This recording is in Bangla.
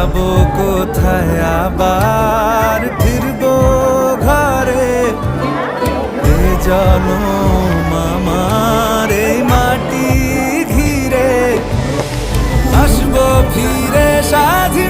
যাব কোথায়? আবার ফিরব ঘরে। এ জনম আমার এই মাটি ঘিরে। আসব ফিরে স্বাধীন